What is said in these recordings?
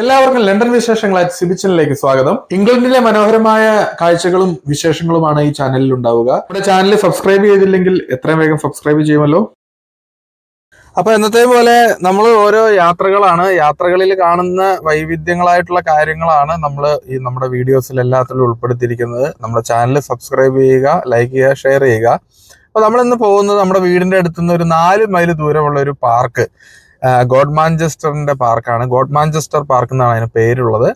എല്ലാവർക്കും ലണ്ടൻ വിശേഷങ്ങളായ സിബിച്ചനിലേക്ക് സ്വാഗതം. ഇംഗ്ലണ്ടിലെ മനോഹരമായ കാഴ്ചകളും വിശേഷങ്ങളുമാണ് ഈ ചാനലിൽ ഉണ്ടാവുക. നമ്മുടെ ചാനൽ സബ്സ്ക്രൈബ് ചെയ്തില്ലെങ്കിൽ എത്രയും വേഗം സബ്സ്ക്രൈബ് ചെയ്യുമല്ലോ. അപ്പൊ എന്നത്തെ പോലെ നമ്മൾ ഓരോ യാത്രകളാണ്. യാത്രകളിൽ കാണുന്ന വൈവിധ്യങ്ങളായിട്ടുള്ള കാര്യങ്ങളാണ് നമ്മൾ ഈ നമ്മുടെ വീഡിയോസിൽ എല്ലാത്തിലും ഉൾപ്പെടുത്തിയിരിക്കുന്നത്. നമ്മുടെ ചാനൽ സബ്സ്ക്രൈബ് ചെയ്യുക ലൈക്ക് ചെയ്യുക ഷെയർ ചെയ്യുക. അപ്പൊ നമ്മൾ ഇന്ന് പോകുന്നത് നമ്മുടെ വീടിന്റെ അടുത്തുനിന്ന് ഒരു നാല് മൈൽ ദൂരമുള്ള ഒരു പാർക്ക് ഗോഡ് മാഞ്ചസ്റ്ററിന്റെ പാർക്കാണ്. ഗോഡ് മാഞ്ചസ്റ്റർ പാർക്ക് എന്നാണ് അതിന് പേരുള്ളത്.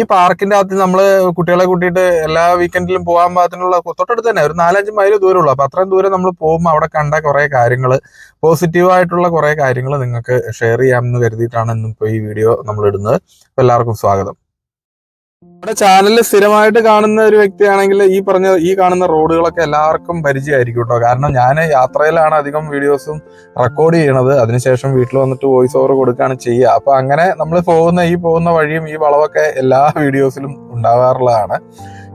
ഈ പാർക്കിന്റെ അകത്ത് നമ്മൾ കുട്ടികളെ കൂട്ടിയിട്ട് എല്ലാ വീക്കെൻഡിലും പോകാൻ പാകത്തിനുള്ള തൊട്ടടുത്ത് തന്നെ ഒരു നാലഞ്ച് മൈൽ ദൂരമുള്ളൂ. അപ്പൊ അത്രയും ദൂരം നമ്മൾ പോകുമ്പോൾ അവിടെ കണ്ട കുറെ കാര്യങ്ങൾ പോസിറ്റീവ് ആയിട്ടുള്ള കുറെ കാര്യങ്ങൾ നിങ്ങൾക്ക് ഷെയർ ചെയ്യാമെന്ന് കരുതിയിട്ടാണ് ഇന്നിപ്പോ ഈ വീഡിയോ നമ്മൾ ഇടുന്നത് എല്ലാവർക്കും സ്വാഗതം. നമ്മുടെ ചാനലിൽ സ്ഥിരമായിട്ട് കാണുന്ന ഒരു വ്യക്തിയാണെങ്കിൽ ഈ പറഞ്ഞ ഈ കാണുന്ന റോഡുകളൊക്കെ എല്ലാവർക്കും പരിചയമായിരിക്കും കേട്ടോ. കാരണം ഞാൻ യാത്രയിലാണ് അധികം വീഡിയോസും റെക്കോർഡ് ചെയ്യണത്. അതിനുശേഷം വീട്ടിൽ വന്നിട്ട് വോയിസ് ഓവർ കൊടുക്കുകയാണ് ചെയ്യുക. അപ്പൊ അങ്ങനെ നമ്മൾ പോകുന്ന ഈ പോകുന്ന വഴിയും ഈ വളവൊക്കെ എല്ലാ വീഡിയോസിലും ഉണ്ടാവാറുള്ളതാണ്.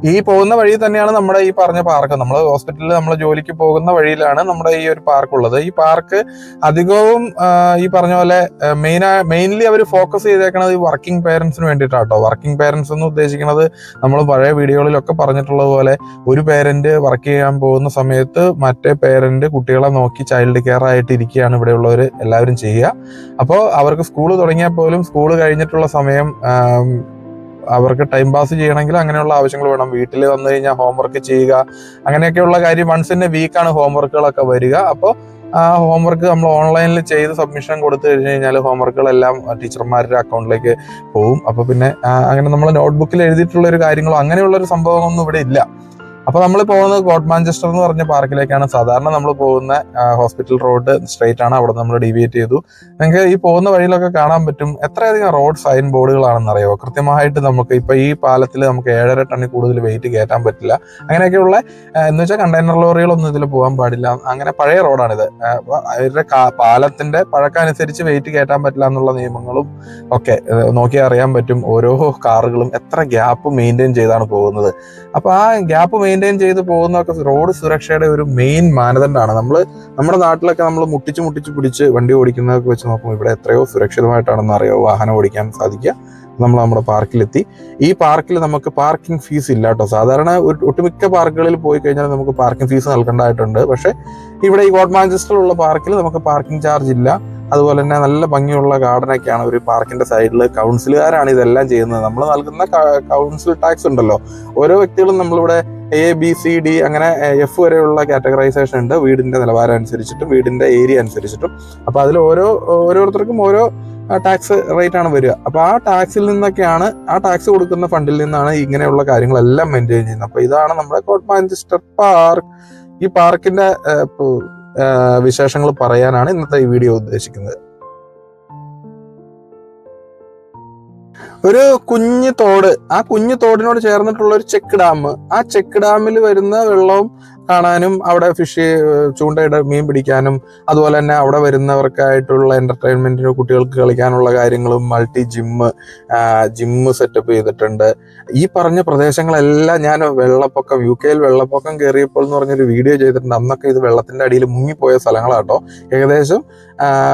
ഈ പോകുന്ന വഴി തന്നെയാണ് നമ്മുടെ ഈ പറഞ്ഞ പാർക്ക്. നമ്മൾ ഹോസ്പിറ്റലിൽ നമ്മൾ ജോലിക്ക് പോകുന്ന വഴിയിലാണ് നമ്മുടെ ഈ ഒരു പാർക്ക് ഉള്ളത്. ഈ പാർക്ക് അധികവും ഈ പറഞ്ഞ പോലെ മെയിൻ മെയിൻലി അവർ ഫോക്കസ് ചെയ്തേക്കണത് ഈ വർക്കിംഗ് പേരൻസിന് വേണ്ടിയിട്ടാട്ടോ. വർക്കിംഗ് പേരൻസ് എന്ന് ഉദ്ദേശിക്കുന്നത് നമ്മൾ പഴയ വീഡിയോകളിലൊക്കെ പറഞ്ഞിട്ടുള്ളത് പോലെ ഒരു പേരന്റ് വർക്ക് ചെയ്യാൻ പോകുന്ന സമയത്ത് മറ്റേ പേരന്റ് കുട്ടികളെ നോക്കി ചൈൽഡ് കെയർ ആയിട്ട് ഇരിക്കുകയാണ് ഇവിടെയുള്ളവർ എല്ലാവരും ചെയ്യുക. അപ്പോൾ അവർക്ക് സ്കൂൾ തുടങ്ങിയാൽ പോലും സ്കൂൾ കഴിഞ്ഞിട്ടുള്ള സമയം അവർക്ക് ടൈം പാസ് ചെയ്യണമെങ്കിൽ അങ്ങനെയുള്ള ആവശ്യങ്ങൾ വേണം. വീട്ടിൽ വന്നു കഴിഞ്ഞാൽ ഹോംവർക്ക് ചെയ്യുക. അങ്ങനെയൊക്കെയുള്ള കാര്യം വൺസ് ഇൻ എ വീക്കാണ് ഹോംവർക്കുകളൊക്കെ വരിക. അപ്പോൾ ആ ഹോംവർക്ക് നമ്മൾ ഓൺലൈനിൽ ചെയ്ത് സബ്മിഷൻ കൊടുത്തു കഴിഞ്ഞ് കഴിഞ്ഞാൽ ഹോംവർക്കുകളെല്ലാം ടീച്ചർമാരുടെ അക്കൗണ്ടിലേക്ക് പോകും അപ്പോൾ പിന്നെ അങ്ങനെ നമ്മൾ നോട്ട്ബുക്കിൽ എഴുതിയിട്ടുള്ള ഒരു കാര്യങ്ങളോ അങ്ങനെയുള്ള ഒരു സംഭവമൊന്നും ഇവിടെ ഇല്ല. അപ്പൊ നമ്മൾ പോകുന്നത് കോട്ട് മാഞ്ചസ്റ്റർ എന്ന് പറഞ്ഞ പാർക്കിലേക്കാണ്. സാധാരണ നമ്മൾ പോകുന്ന ഹോസ്പിറ്റൽ റോഡ് സ്ട്രേറ്റ് ആണ്. അവിടെ നമ്മൾ ഡീവിയേറ്റ് ചെയ്തു. നിങ്ങൾക്ക് ഈ പോകുന്ന വഴിയിലൊക്കെ കാണാൻ പറ്റും എത്രയധികം റോഡ് സൈൻ ബോർഡുകളാണെന്ന് അറിയാമോ കൃത്യമായിട്ട് നമുക്ക് ഇപ്പൊ ഈ പാലത്തിൽ നമുക്ക് ഏഴര ടണ്ണിൽ കൂടുതൽ വെയിറ്റ് കയറ്റാൻ പറ്റില്ല. അങ്ങനെയൊക്കെയുള്ള എന്ന് വെച്ചാൽ കണ്ടെയ്നർ ലോറികളൊന്നും ഇതിൽ പോകാൻ പാടില്ല. അങ്ങനെ പഴയ റോഡാണിത് അവരുടെ പാലത്തിന്റെ പഴക്കനുസരിച്ച് വെയിറ്റ് കയറ്റാൻ പറ്റില്ല എന്നുള്ള നിയമങ്ങളും ഒക്കെ നോക്കിയാൽ അറിയാൻ പറ്റും ഓരോ കാറുകളും എത്ര ഗ്യാപ്പ് മെയിന്റെയിൻ ചെയ്താണ് പോകുന്നത്. അപ്പൊ ആ ഗ്യാപ്പ് മെയിന്റെയിൻ ചെയ്ത് പോകുന്നതൊക്കെ റോഡ് സുരക്ഷയുടെ ഒരു മെയിൻ മാനദണ്ഡമാണ് നമ്മൾ നമ്മുടെ നാട്ടിലൊക്കെ നമ്മൾ മുട്ടിച്ച് മുട്ടിച്ച് പിടിച്ച് വണ്ടി ഓടിക്കുന്നതൊക്കെ വെച്ച് നോക്കുമ്പോൾ ഇവിടെ എത്രയോ സുരക്ഷിതമായിട്ടാണെന്ന് അറിയാമോ വാഹനം ഓടിക്കാൻ സാധിക്കുക. നമ്മൾ നമ്മുടെ പാർക്കിലെത്തി. ഈ പാർക്കിൽ നമുക്ക് പാർക്കിംഗ് ഫീസ് ഇല്ല കേട്ടോ സാധാരണ ഒട്ടുമിക്ക പാർക്കുകളിൽ പോയി കഴിഞ്ഞാൽ നമുക്ക് പാർക്കിംഗ് ഫീസ് നൽകേണ്ടതായിട്ടുണ്ട്. പക്ഷേ ഇവിടെ ഈ ഗോഡ് മാഞ്ചസ്റ്ററിലുള്ള പാർക്കിൽ നമുക്ക് പാർക്കിംഗ് ചാർജ് ഇല്ല. അതുപോലെ തന്നെ നല്ല ഭംഗിയുള്ള ഗാർഡനൊക്കെയാണ് ഒരു പാർക്കിന്റെ സൈഡിൽ കൗൺസിലുകാരാണ് ഇതെല്ലാം ചെയ്യുന്നത്. നമ്മൾ നൽകുന്ന കൗൺസിൽ ടാക്സ് ഉണ്ടല്ലോ. ഓരോ വ്യക്തികളും നമ്മളിവിടെ എ ബി സി ഡി അങ്ങനെ എഫ് വരെയുള്ള കാറ്റഗറൈസേഷൻ ഉണ്ട്. വീടിന്റെ നിലവാരം അനുസരിച്ചിട്ടും വീടിന്റെ ഏരിയ അനുസരിച്ചിട്ടും. അപ്പോൾ അതിൽ ഓരോ ഓരോരുത്തർക്കും ഓരോ ടാക്സ് റേറ്റ് ആണ് വരിക. അപ്പോൾ ആ ടാക്സിൽ നിന്നൊക്കെയാണ് ആ ടാക്സ് കൊടുക്കുന്ന ഫണ്ടിൽ നിന്നാണ് ഇങ്ങനെയുള്ള കാര്യങ്ങളെല്ലാം മെയിന്റെയിൻ ചെയ്യുന്നത്. അപ്പോൾ ഇതാണ് നമ്മുടെ കോട്ട് മാഞ്ചസ്റ്റർ പാർക്ക്. ഈ പാർക്കിന്റെ വിശേഷങ്ങൾ പറയാനാണ് ഇന്നത്തെ ഈ വീഡിയോ ഉദ്ദേശിക്കുന്നത്. ഒരു കുഞ്ഞു തോട്. ആ കുഞ്ഞു തോടിനോട് ചേർന്നിട്ടുള്ള ഒരു ചെക്ക് ഡാം. ആ ചെക്ക് ഡാമിൽ വരുന്ന വെള്ളവും കാണാനും അവിടെ ഫിഷ് ചൂണ്ടയിട മീൻ പിടിക്കാനും അതുപോലെ തന്നെ അവിടെ വരുന്നവർക്കായിട്ടുള്ള എന്റർടൈൻമെന്റിന് കുട്ടികൾക്ക് കളിക്കാനുള്ള കാര്യങ്ങളും മൾട്ടി ജിമ്മ് ജിമ്മ് സെറ്റപ്പ് ചെയ്തിട്ടുണ്ട്. ഈ പറഞ്ഞ പ്രദേശങ്ങളെല്ലാം ഞാൻ വെള്ളപ്പൊക്കം യു കെയിൽ വെള്ളപ്പൊക്കം കയറിയപ്പോൾ എന്ന് പറഞ്ഞൊരു വീഡിയോ ചെയ്തിട്ടുണ്ട്. അന്നൊക്കെ ഇത് വെള്ളത്തിന്റെ അടിയിൽ മുങ്ങിപ്പോയ സ്ഥലങ്ങളാട്ടോ. ഏകദേശം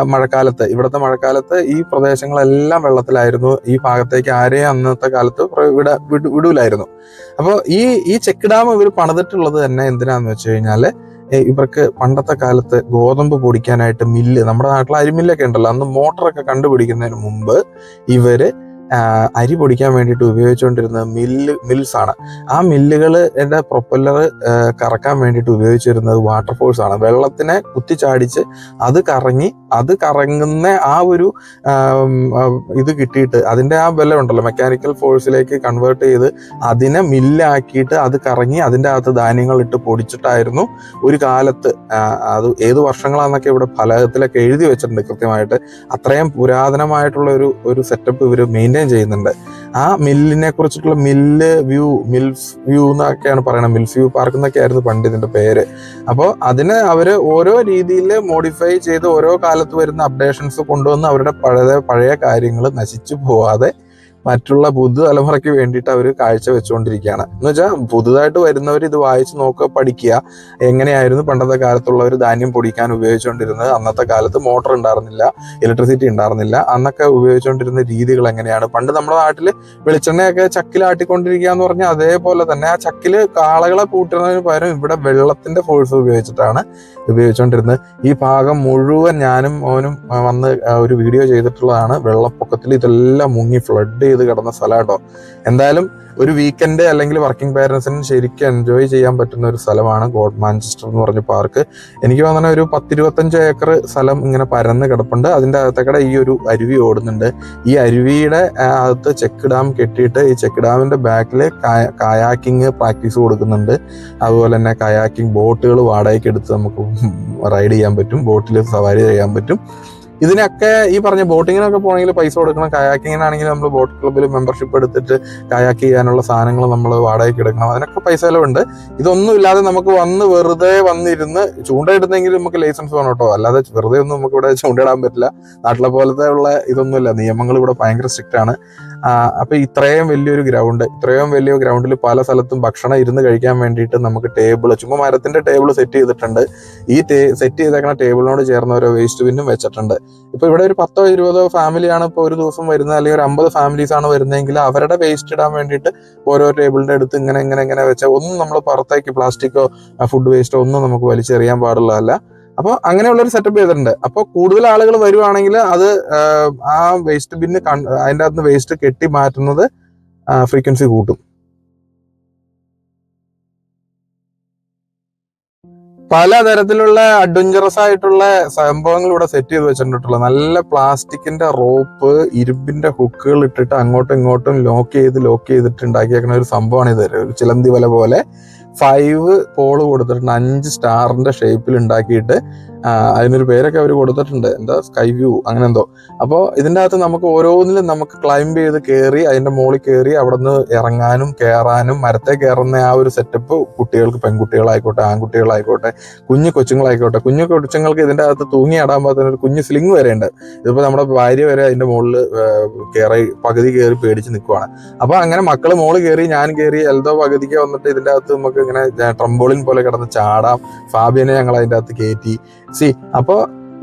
മഴക്കാലത്ത് ഇവിടുത്തെ മഴക്കാലത്ത് ഈ പ്രദേശങ്ങളെല്ലാം വെള്ളത്തിലായിരുന്നു. ഈ ഭാഗത്തേക്ക് ആരെയും അന്നത്തെ കാലത്ത് വിട വിടൂലായിരുന്നു. അപ്പോൾ ഈ ഈ ചെക്ക് ഡാം ഇവർ പണിതിട്ടുള്ളത് തന്നെ എന്തിനാന്ന് വെച്ച് കഴിഞ്ഞാൽ ഇവർക്ക് പണ്ടത്തെ കാലത്ത് ഗോതമ്പ് പൊടിക്കാനായിട്ട് മില്ല് നമ്മുടെ നാട്ടിൽ അരിമില്ലൊക്കെ ഉണ്ടല്ലോ അന്ന് മോട്ടറൊക്കെ കണ്ടുപിടിക്കുന്നതിന് മുമ്പ് ഇവർ അരി പൊടിക്കാൻ വേണ്ടിയിട്ട് ഉപയോഗിച്ചുകൊണ്ടിരുന്നത് മില്ല് മിൽസ് ആണ് ആ മില്ലുകളുടെ പ്രൊപ്പല്ലർ കറക്കാൻ വേണ്ടിയിട്ട് ഉപയോഗിച്ചിരുന്നത് വാട്ടർ ഫോഴ്സ് ആണ് വെള്ളത്തിനെ കുത്തിച്ചാടിച്ച് അത് കറങ്ങി അത് കറങ്ങുന്ന ആ ഒരു ഇത് കിട്ടിയിട്ട് അതിന്റെ ആ ബലം ഉണ്ടല്ലോ മെക്കാനിക്കൽ ഫോഴ്സിലേക്ക് കൺവേർട്ട് ചെയ്ത് അതിനെ മില്ലാക്കിയിട്ട് അത് കറങ്ങി അതിന്റെ അകത്ത് ധാന്യങ്ങൾ ഇട്ട് പൊടിച്ചിട്ടായിരുന്നു ഒരു കാലത്ത്. അത് ഏത് വർഷങ്ങളാണെന്നൊക്കെ ഇവിടെ ഫലകത്തിലൊക്കെ എഴുതി വെച്ചിട്ടുണ്ട് കൃത്യമായിട്ട്. അത്രയും പുരാതനമായിട്ടുള്ള ഒരു ഒരു സെറ്റപ്പ് ഇവർ മെയിന്റെയിൻ ചെയ്യുന്നുണ്ട്. ആ മില്ലിനെ കുറിച്ചിട്ടുള്ള മില്ല് വ്യൂ മിൽസ് വ്യൂ എന്നൊക്കെയാണ് പറയുന്നത് മിൽസ് വ്യൂ പാർക്ക് എന്നൊക്കെ ആയിരുന്നു പണ്ട് ഇതിന്റെ പേര്. അപ്പോൾ അതിന് അവർ ഓരോ രീതിയിൽ മോഡിഫൈ ചെയ്ത് ഓരോ കാലത്ത് വരുന്ന അപ്ഡേഷൻസ് കൊണ്ടുവന്ന് അവരുടെ പഴയ പഴയ കാര്യങ്ങൾ നശിച്ചു പോവാതെ മറ്റുള്ള പുതുതലമുറയ്ക്ക് വേണ്ടിയിട്ട് അവർ കാഴ്ച വെച്ചുകൊണ്ടിരിക്കുകയാണ്. എന്ന് വെച്ചാൽ പുതുതായിട്ട് വരുന്നവർ ഇത് വായിച്ച് നോക്കുക പഠിക്കുക എങ്ങനെയായിരുന്നു പണ്ടത്തെ കാലത്തുള്ളവർ ധാന്യം പൊടിക്കാൻ ഉപയോഗിച്ചുകൊണ്ടിരുന്നത്? അന്നത്തെ കാലത്ത് മോട്ടർ ഉണ്ടായിരുന്നില്ല ഇലക്ട്രിസിറ്റി ഉണ്ടായിരുന്നില്ല. അന്നൊക്കെ ഉപയോഗിച്ചുകൊണ്ടിരുന്ന രീതികൾ എങ്ങനെയാണ്? പണ്ട് നമ്മുടെ നാട്ടിൽ വെളിച്ചെണ്ണയൊക്കെ ചക്കിലാട്ടിക്കൊണ്ടിരിക്കുക എന്ന് പറഞ്ഞാൽ അതേപോലെ തന്നെ ആ ചക്കിൽ കാളകളെ കൂട്ടുന്നതിന് പകരം ഇവിടെ വെള്ളത്തിന്റെ ഫോഴ്സ് ഉപയോഗിച്ചിട്ടാണ് ഉപയോഗിച്ചുകൊണ്ടിരുന്നത്. ഈ ഭാഗം മുഴുവൻ ഞാനും മോനും വന്ന് ഒരു വീഡിയോ ചെയ്തിട്ടുള്ളതാണ്. വെള്ളപ്പൊക്കത്തിൽ ഇതെല്ലാം മുങ്ങി ഫ്ലഡ് ചെയ്ത്. കിടന്ന സ്ഥലം കേട്ടോ എന്തായാലും ഒരു വീക്കെൻഡ് അല്ലെങ്കിൽ വർക്കിംഗ് പാരൻസിന് ശരിക്കും എൻജോയ് ചെയ്യാൻ പറ്റുന്ന ഒരു സ്ഥലമാണ് ഗോഡ് മാഞ്ചസ്റ്റർ എന്ന് പറഞ്ഞ പാർക്ക് എനിക്ക് തോന്നുന്ന ഒരു പത്തിരുപത്തഞ്ച് ഏക്കർ സ്ഥലം ഇങ്ങനെ പരന്ന് കിടപ്പുണ്ട്. അതിന്റെ അകത്തേക്കടെ ഈ ഒരു അരുവി ഓടുന്നുണ്ട്. ഈ അരുവിയുടെ അകത്ത് ചെക്ക് ഡാം കെട്ടിയിട്ട് ഈ ചെക്ക് ഡാമിന്റെ ബാക്കിൽ കായാക്കിങ് പ്രാക്ടീസ് കൊടുക്കുന്നുണ്ട്. അതുപോലെ തന്നെ കയാക്കിംഗ് ബോട്ടുകൾ വാടകയ്ക്ക് എടുത്ത് നമുക്ക് റൈഡ് ചെയ്യാൻ പറ്റും. ബോട്ടിൽ സവാരി ചെയ്യാൻ പറ്റും. ഇതിനൊക്കെ ഈ പറഞ്ഞ ബോട്ടിങ്ങിനൊക്കെ പോകണമെങ്കിൽ പൈസ കൊടുക്കണം. കയാക്കിങ്ങിനാണെങ്കിൽ നമ്മൾ ബോട്ട് ക്ലബ്ബിൽ മെമ്പർഷിപ്പ് എടുത്തിട്ട് കയാക്ക് ചെയ്യാനുള്ള സാധനങ്ങൾ നമ്മൾ വാടകയ്ക്ക് എടുക്കണം. അതിനൊക്കെ പൈസ ചിലവുണ്ട്. ഇതൊന്നും ഇല്ലാതെ നമുക്ക് വന്ന് വെറുതെ വന്നിരുന്ന് ചൂണ്ടയിടുന്നെങ്കിൽ നമുക്ക് ലൈസൻസ് വേണം കേട്ടോ. അല്ലാതെ വെറുതെ ഒന്നും നമുക്ക് ഇവിടെ ചൂണ്ടയിടാൻ പറ്റില്ല. നാട്ടിലെ പോലത്തെ ഉള്ള ഇതൊന്നുമില്ല. നിയമങ്ങൾ ഇവിടെ ഭയങ്കര സ്ട്രിക്റ്റ് ആണ്. അപ്പൊ ഇത്രയും വലിയൊരു ഗ്രൗണ്ട് ഇത്രയും വലിയ ഗ്രൗണ്ടിൽ പല സ്ഥലത്തും ഭക്ഷണം ഇരുന്ന് കഴിക്കാൻ വേണ്ടിയിട്ട് നമുക്ക് ടേബിൾ ചുമ്മാ മരത്തിന്റെ ടേബിൾ സെറ്റ് ചെയ്തിട്ടുണ്ട്. ഈ സെറ്റ് ചെയ്തേക്കുന്ന ടേബിളിനോട് ചേർന്ന ഓരോ വേസ്റ്റ് ബിന്നും വെച്ചിട്ടുണ്ട്. ഇപ്പൊ ഇവിടെ ഒരു പത്തോ ഇരുപതോ ഫാമിലിയാണ് ഇപ്പോൾ ഒരു ദിവസം വരുന്നത് അല്ലെങ്കിൽ ഒരു അമ്പത് ഫാമിലീസ് ആണ് വരുന്നതെങ്കിൽ അവരുടെ വേസ്റ്റ് ഇടാൻ വേണ്ടിയിട്ട് ഓരോ ടേബിളിന്റെ അടുത്ത് ഇങ്ങനെ ഇങ്ങനെ ഇങ്ങനെ വെച്ചാൽ ഒന്നും നമ്മൾ പുറത്തേക്ക് പ്ലാസ്റ്റിക്കോ ഫുഡ് വേസ്റ്റോ ഒന്നും നമുക്ക് വലിച്ചെറിയാൻ പാടുള്ളതല്ല. അപ്പോൾ അങ്ങനെയുള്ളൊരു സെറ്റപ്പ് ചെയ്തിട്ടുണ്ട്. അപ്പോൾ കൂടുതൽ ആളുകൾ വരുവാണെങ്കിൽ അത് ആ വേസ്റ്റ് ബിന്ന് അതിന്റെ അകത്ത് വേസ്റ്റ് കെട്ടി മാറ്റുന്നത് ഫ്രീക്വൻസി കൂട്ടും. പലതരത്തിലുള്ള അഡ്വഞ്ചറസ് ആയിട്ടുള്ള സംഭവങ്ങൾ ഇവിടെ സെറ്റ് ചെയ്ത് വെച്ചിട്ടുള്ള നല്ല പ്ലാസ്റ്റിക്കിന്റെ റോപ്പ് ഇരുമ്പിന്റെ ഹുക്കുകൾ ഇട്ടിട്ട് അങ്ങോട്ടും ഇങ്ങോട്ടും ലോക്ക് ചെയ്ത് ലോക്ക് ചെയ്തിട്ട് ഉണ്ടാക്കിയേക്കുന്ന ഒരു സംഭവമാണ് ഇത്. ഒരു ചിലന്തി വല പോലെ. ഫൈവ് പോൾ കൊടുത്തിട്ടുണ്ട്. അഞ്ച് സ്റ്റാറിന്റെ ഷേപ്പിൽ ഉണ്ടാക്കിയിട്ട് അതിനൊരു പേരൊക്കെ അവർ കൊടുത്തിട്ടുണ്ട്. എന്താ? സ്കൈ വ്യൂ അങ്ങനെ എന്തോ. അപ്പോൾ ഇതിന്റെ അകത്ത് നമുക്ക് ഓരോന്നിലും നമുക്ക് ക്ലൈംബ് ചെയ്ത് കയറി അതിന്റെ മുകളിൽ കയറി അവിടെ നിന്ന് ഇറങ്ങാനും കയറാനും മരത്തെ കയറുന്ന ആ ഒരു സെറ്റപ്പ് കുട്ടികൾക്ക് പെൺകുട്ടികളായിക്കോട്ടെ ആൺകുട്ടികളായിക്കോട്ടെ കുഞ്ഞു കൊച്ചുങ്ങളായിക്കോട്ടെ. കുഞ്ഞു കൊച്ചുങ്ങൾക്ക് ഇതിന്റെ അകത്ത് തൂങ്ങി ആടാൻ പാകത്തിന് ഒരു കുഞ്ഞു സ്ലിംഗ് വരെ ഉണ്ട്. ഇതിപ്പോ നമ്മുടെ ഭാര്യ വരെ അതിന്റെ മുകളിൽ കയറി പകുതി കയറി പേടിച്ച് നിൽക്കുവാണ് അപ്പോൾ അങ്ങനെ മക്കൾ മോൾ കയറി ഞാൻ കയറി എൽദോ പകുതിക്ക് വന്നിട്ട് ഇതിന്റെ അകത്ത് നമുക്ക് ഇങ്ങനെ ട്രംബോളിൻ പോലെ കിടന്ന് ചാടാം. ഫാബിയനെ ഞങ്ങൾ അതിന്റെ അകത്ത് കയറ്റി. സി അപ്പോൾ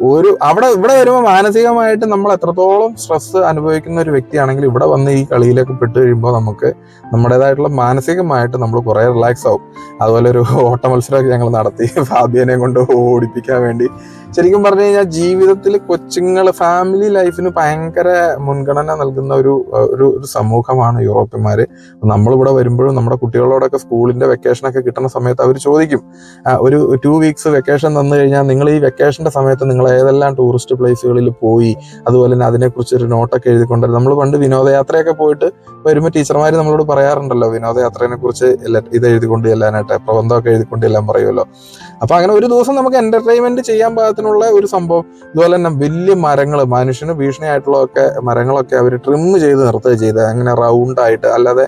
ഒരു അവിടെ ഇവിടെ വരുമ്പോൾ മാനസികമായിട്ട് നമ്മൾ എത്രത്തോളം സ്ട്രെസ് അനുഭവിക്കുന്ന ഒരു വ്യക്തിയാണെങ്കിൽ ഇവിടെ വന്ന് ഈ കളിയിലേക്ക് പെട്ട് കഴിയുമ്പോൾ നമുക്ക് നമ്മുടേതായിട്ടുള്ള മാനസികമായിട്ട് നമ്മൾ കുറെ റിലാക്സ് ആവും. അതുപോലെ ഒരു ഓട്ട മത്സരമൊക്കെ ഞങ്ങൾ നടത്തി ഫാബിയനെ കൊണ്ട് ഓടിപ്പിക്കാൻ വേണ്ടി. ശരിക്കും പറഞ്ഞു കഴിഞ്ഞാൽ ജീവിതത്തിൽ കൊച്ചുങ്ങൾ ഫാമിലി ലൈഫിന് ഭയങ്കര മുൻഗണന നൽകുന്ന ഒരു ഒരു ഒരു സമൂഹമാണ് യൂറോപ്യന്മാർ നമ്മളിവിടെ വരുമ്പോഴും നമ്മുടെ കുട്ടികളോടൊക്കെ സ്കൂളിന്റെ വെക്കേഷനൊക്കെ കിട്ടുന്ന സമയത്ത് അവർ ചോദിക്കും ഒരു ടു വീക്സ് വെക്കേഷൻ തന്നു കഴിഞ്ഞാൽ നിങ്ങൾ ഈ വെക്കേഷന്റെ സമയത്ത് നിങ്ങൾ ഏതെല്ലാം ടൂറിസ്റ്റ് പ്ലേസുകളിൽ പോയി? അതുപോലെ തന്നെ അതിനെക്കുറിച്ച് ഒരു നോട്ടൊക്കെ എഴുതിക്കൊണ്ടുവരും നമ്മൾ പണ്ട് വിനോദയാത്രയൊക്കെ പോയിട്ട് വരുമ്പോൾ ടീച്ചർമാർ നമ്മളോട് പറയാറുണ്ടല്ലോ വിനോദയാത്രയെ കുറിച്ച് ഇത് എഴുതിക്കൊണ്ട് ചെല്ലാനായിട്ട് പ്രബന്ധമൊക്കെ എഴുതിക്കൊണ്ട് ചെല്ലാൻ പറയുമല്ലോ. അപ്പൊ അങ്ങനെ ഒരു ദിവസം നമുക്ക് എന്റർടൈൻമെന്റ് ചെയ്യാൻ പാകത്തിനുള്ള ഒരു സംഭവം ഇതുപോലെ തന്നെ വലിയ മരങ്ങൾ മനുഷ്യന് ഭീഷണിയായിട്ടുള്ളതൊക്കെ മരങ്ങളൊക്കെ അവർ ട്രിം ചെയ്ത് നിർത്തുക ചെയ്ത്. അങ്ങനെ റൗണ്ട് ആയിട്ട് അല്ലാതെ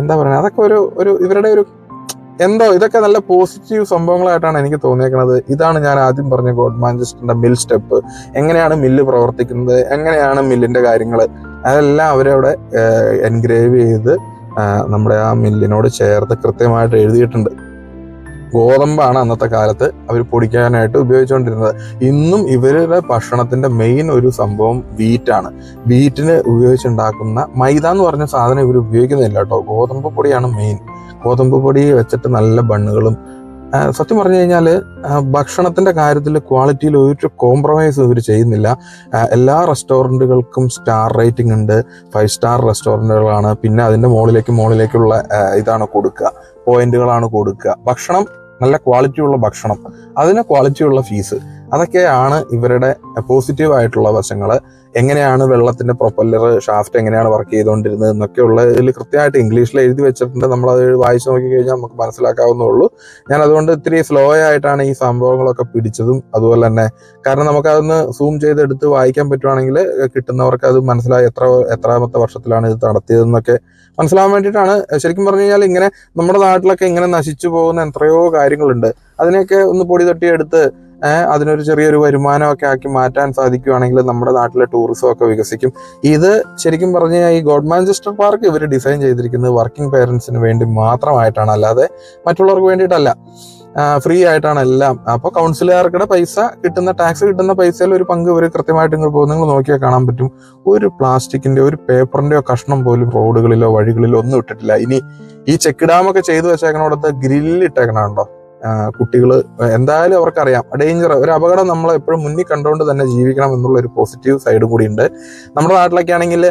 എന്താ പറയുക അതൊക്കെ ഒരു ഒരു ഇവരുടെ ഒരു എന്തോ ഇതൊക്കെ നല്ല പോസിറ്റീവ് സംഭവങ്ങളായിട്ടാണ് എനിക്ക് തോന്നിയേക്കുന്നത് ഇതാണ് ഞാൻ ആദ്യം പറഞ്ഞ ഗോഡ് മാഞ്ചസ്റ്ററിന്റെ മിൽ സ്റ്റെപ്പ് എങ്ങനെയാണ് മില്ല് പ്രവർത്തിക്കുന്നത് എങ്ങനെയാണ് മില്ലിന്റെ കാര്യങ്ങൾ അതെല്ലാം അവരവിടെ എൻഗ്രേവ് ചെയ്ത് നമ്മുടെ ആ മില്ലിനോട് ചേർത്ത് കൃത്യമായിട്ട് എഴുതിയിട്ടുണ്ട്. ഗോതമ്പാണ് അന്നത്തെ കാലത്ത് അവർ പൊടിക്കാനായിട്ട് ഉപയോഗിച്ചുകൊണ്ടിരുന്നത്. ഇന്നും ഇവരുടെ ഭക്ഷണത്തിന്റെ മെയിൻ ഒരു സംഭവം വീറ്റാണ് വീറ്റിന് ഉപയോഗിച്ചുണ്ടാക്കുന്ന മൈദ എന്ന് പറഞ്ഞ സാധനം ഇവർ ഉപയോഗിക്കുന്നില്ല കേട്ടോ. ഗോതമ്പ് പൊടിയാണ് മെയിൻ ഗോതമ്പ് പൊടി വെച്ചിട്ട് നല്ല ബണ്ണുകളും സത്യം പറഞ്ഞു കഴിഞ്ഞാൽ ഭക്ഷണത്തിന്റെ കാര്യത്തിൽ ക്വാളിറ്റിയിൽ ഒരു കോംപ്രമൈസ് ഇവർ ചെയ്യുന്നില്ല. എല്ലാ റെസ്റ്റോറന്റുകൾക്കും സ്റ്റാർ റേറ്റിംഗ് ഉണ്ട്. ഫൈവ് സ്റ്റാർ റെസ്റ്റോറന്റുകളാണ് പിന്നെ അതിന്റെ മുകളിലേക്ക് മുകളിലേക്കുള്ള ഇതാണ് കൊടുക്കുക. പോയിന്റുകളാണ് കൊടുക്കുക. ഭക്ഷണം നല്ല ക്വാളിറ്റിയുള്ള ഭക്ഷണം. അതിന് ക്വാളിറ്റിയുള്ള ഫീസ് അതൊക്കെയാണ് ഇവരുടെ പോസിറ്റീവ് ആയിട്ടുള്ള വശങ്ങൾ എങ്ങനെയാണ് വെള്ളത്തിന്റെ പ്രൊപ്പല്ലർ ഷാഫ്റ്റ് എങ്ങനെയാണ് വർക്ക് ചെയ്തുകൊണ്ടിരുന്നത് എന്നൊക്കെയുള്ള ഇതിൽ കൃത്യമായിട്ട് ഇംഗ്ലീഷിൽ എഴുതി വെച്ചിട്ടുണ്ട്. നമ്മൾ അത് വായിച്ചു നോക്കി കഴിഞ്ഞാൽ നമുക്ക് മനസ്സിലാക്കാവുന്നുള്ളൂ ഞാൻ അതുകൊണ്ട് ഇത്തിരി സ്ലോ ആയിട്ടാണ് ഈ സംഭവങ്ങളൊക്കെ പിടിച്ചതും അതുപോലെ തന്നെ കാരണം നമുക്ക് അതൊന്ന് സൂം ചെയ്തെടുത്ത് വായിക്കാൻ പറ്റുവാണെങ്കിൽ കിട്ടുന്നവർക്ക് അത് മനസ്സിലായി എത്ര എത്രാമത്തെ വർഷത്തിലാണ് ഇത് നടത്തിയതെന്നൊക്കെ മനസ്സിലാവാൻ വേണ്ടിയിട്ടാണ്. ശരിക്കും പറഞ്ഞു കഴിഞ്ഞാൽ ഇങ്ങനെ നമ്മുടെ നാട്ടിലൊക്കെ ഇങ്ങനെ നശിച്ചു പോകുന്ന എത്രയോ കാര്യങ്ങളുണ്ട്. അതിനെയൊക്കെ ഒന്ന് പൊടി തട്ടിയെടുത്ത് ഏഹ് അതിനൊരു ചെറിയൊരു വരുമാനമൊക്കെ ആക്കി മാറ്റാൻ സാധിക്കുകയാണെങ്കിൽ നമ്മുടെ നാട്ടിലെ ടൂറിസം ഒക്കെ വികസിക്കും. ഇത് ശരിക്കും പറഞ്ഞു ഈ ഗോഡ് മാഞ്ചസ്റ്റർ പാർക്ക് ഇവർ ഡിസൈൻ ചെയ്തിരിക്കുന്നത് വർക്കിംഗ് പേരൻസിന് വേണ്ടി മാത്രമായിട്ടാണ്. അല്ലാതെ മറ്റുള്ളവർക്ക് വേണ്ടിയിട്ടല്ല. ഫ്രീ ആയിട്ടാണ് എല്ലാം. അപ്പോൾ കൗൺസിലർക്കിടെ പൈസ കിട്ടുന്ന ടാക്സ് കിട്ടുന്ന പൈസയിൽ ഒരു പങ്ക് ഇവർ കൃത്യമായിട്ട് ഇങ്ങോട്ട് പോകും നിങ്ങൾ നോക്കിയാൽ കാണാൻ പറ്റും. ഒരു പ്ലാസ്റ്റിക്കിന്റെ ഒരു പേപ്പറിന്റെയോ കഷ്ണം പോലും റോഡുകളിലോ വഴികളിലോ ഒന്നും ഇട്ടിട്ടില്ല. ഇനി ഈ ചെക്ക് ഡാമൊക്കെ ചെയ്തു വെച്ചേക്കണോടത്ത് ഗ്രില്ല് ഇട്ടേക്കണുണ്ടോ കുട്ടികൾ എന്തായാലും അവർക്കറിയാം. ഡേഞ്ചർ ഒരു അപകടം നമ്മൾ എപ്പോഴും മുന്നിൽ കണ്ടുകൊണ്ട് തന്നെ ജീവിക്കണം എന്നുള്ള ഒരു പോസിറ്റീവ് സൈഡ് കൂടി ഉണ്ട്. നമ്മുടെ നാട്ടിലൊക്കെ ആണെങ്കിൽ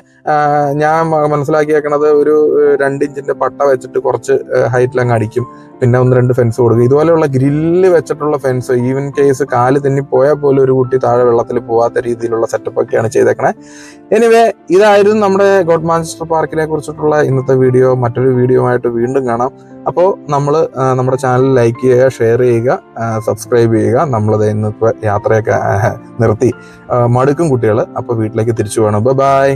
ഞാൻ മനസ്സിലാക്കിയേക്കണത് ഒരു രണ്ട് ഇഞ്ചിന്റെ പട്ട വെച്ചിട്ട് കുറച്ച് ഹൈറ്റിൽ അങ്ങ് അടിക്കും. പിന്നെ ഒന്ന് രണ്ട് ഫെൻസ് കൊടുക്കും. ഇതുപോലെയുള്ള ഗ്രില്ല് വെച്ചിട്ടുള്ള ഫെൻസ് ഈവൻ കേസ് കാൽ തെന്നി പോയാൽ പോലും ഒരു കുട്ടി താഴെ വെള്ളത്തിൽ പോവാത്ത രീതിയിലുള്ള സെറ്റപ്പ് ഒക്കെയാണ് ചെയ്തേക്കണേ. എനിവേ ഇതായിരുന്നു നമ്മുടെ ഗോഡ് മാഞ്ചസ്റ്റർ പാർക്കിനെ കുറിച്ചിട്ടുള്ള ഇന്നത്തെ വീഡിയോ മറ്റൊരു വീഡിയോ ആയിട്ട് വീണ്ടും കാണാം. അപ്പോൾ നമ്മൾ നമ്മുടെ ചാനൽ ലൈക്ക് ചെയ്യുക ഷെയർ ചെയ്യുക സബ്സ്ക്രൈബ് ചെയ്യുക. നമ്മളത് ഇന്നത്തെ യാത്രയൊക്കെ നിർത്തി. മടുക്കും കുട്ടികൾ അപ്പോൾ വീട്ടിലേക്ക് തിരിച്ചു പോകണം ബൈ